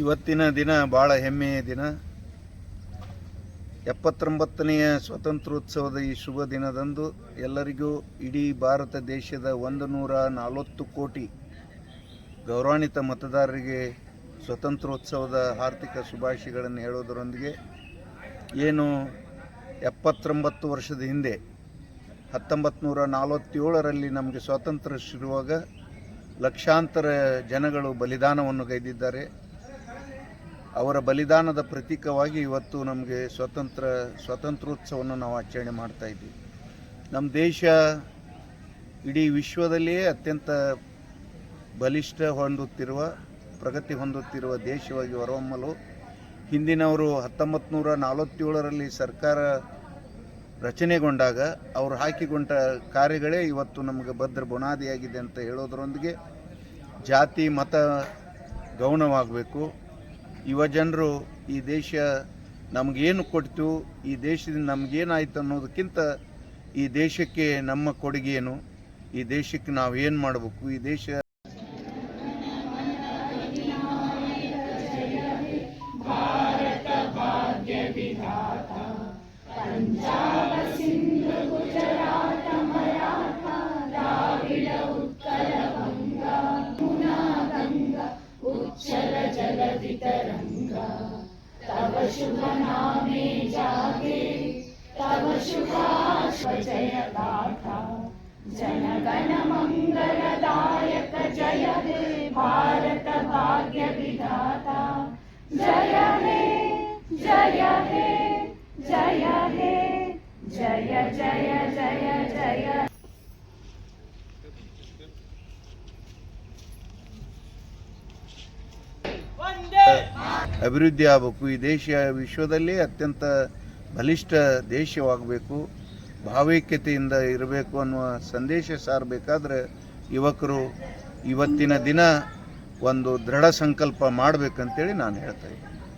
ಇವತ್ತಿನ ದಿನ ಭಾಳ ಹೆಮ್ಮೆಯ ದಿನ. ಎಪ್ಪತ್ತೊಂಬತ್ತನೆಯ ಸ್ವಾತಂತ್ರ್ಯೋತ್ಸವದ ಈ ಶುಭ ದಿನದಂದು ಎಲ್ಲರಿಗೂ ಇಡೀ ಭಾರತ ದೇಶದ ಒಂದು ನೂರ ನಲವತ್ತು ಕೋಟಿ ಗೌರವಾನ್ವಿತ ಮತದಾರರಿಗೆ ಸ್ವಾತಂತ್ರ್ಯೋತ್ಸವದ ಆರ್ಥಿಕ ಶುಭಾಶಯಗಳನ್ನು ಹೇಳೋದರೊಂದಿಗೆ ಏನು ಎಪ್ಪತ್ತೊಂಬತ್ತು ವರ್ಷದ ಹಿಂದೆ ಹತ್ತೊಂಬತ್ತು ನೂರ ನಲವತ್ತೇಳರಲ್ಲಿ ನಮಗೆ ಸ್ವಾತಂತ್ರ್ಯ ಸಿಗುವಾಗ ಲಕ್ಷಾಂತರ ಜನಗಳು ಬಲಿದಾನವನ್ನು ಗೈದಿದ್ದಾರೆ ಅವರ ಬಲಿದಾನದ ಪ್ರತೀಕವಾಗಿ ಇವತ್ತು ನಮಗೆ ಸ್ವತಂತ್ರ ಸ್ವತಂತ್ರೋತ್ಸವವನ್ನು ನಾವು ಆಚರಣೆ ಮಾಡ್ತಾ ಇದ್ದೀವಿ. ನಮ್ಮ ದೇಶ ಇಡೀ ವಿಶ್ವದಲ್ಲಿಯೇ ಅತ್ಯಂತ ಬಲಿಷ್ಠ ಹೊಂದುತ್ತಿರುವ, ಪ್ರಗತಿ ಹೊಂದುತ್ತಿರುವ ದೇಶವಾಗಿ ಹೊರಹೊಮ್ಮಲು ಹಿಂದಿನವರು ಹತ್ತೊಂಬತ್ತು ನೂರ ನಲವತ್ತೇಳರಲ್ಲಿ ಸರ್ಕಾರ ರಚನೆಗೊಂಡಾಗ ಅವರು ಹಾಕಿಕೊಂಡ ಕಾರ್ಯಗಳೇ ಇವತ್ತು ನಮಗೆ ಭದ್ರ ಬುನಾದಿಯಾಗಿದೆ ಅಂತ ಹೇಳೋದರೊಂದಿಗೆ ಜಾತಿ, ಮತ ಗೌಣವಾಗಬೇಕು. ಯುವ ಜನರು ಈ ದೇಶ ನಮಗೇನು ಕೊಡ್ತು, ಈ ದೇಶದಿಂದ ನಮಗೇನಾಯ್ತು ಅನ್ನೋದಕ್ಕಿಂತ ಈ ದೇಶಕ್ಕೆ ನಮ್ಮ ಕೊಡುಗೆ ಏನು ಈ ದೇಶಕ್ಕೆ ನಾವು ಏನು ಮಾಡಬೇಕು, ಈ ದೇಶ तब शुभ नामे जागे तब तव शुभाश्वजय गाथा जनगणमङ्गलदायक जय हे भारतभाग्यविधाता जय हे ಅಭಿವೃದ್ಧಿ ಆಗಬೇಕು. ಈ ದೇಶ ವಿಶ್ವದಲ್ಲೇ ಅತ್ಯಂತ ಬಲಿಷ್ಠ ದೇಶವಾಗಬೇಕು. ಭಾವೈಕ್ಯತೆಯಿಂದ ಇರಬೇಕು ಅನ್ನುವ ಸಂದೇಶ ಸಾರಬೇಕಾದ್ರೆ ಯುವಕರು ಇವತ್ತಿನ ದಿನ ಒಂದು ದೃಢ ಸಂಕಲ್ಪ ಮಾಡಬೇಕಂತೇಳಿ ನಾನು ಹೇಳ್ತಾ ಇದ್ದೀನಿ.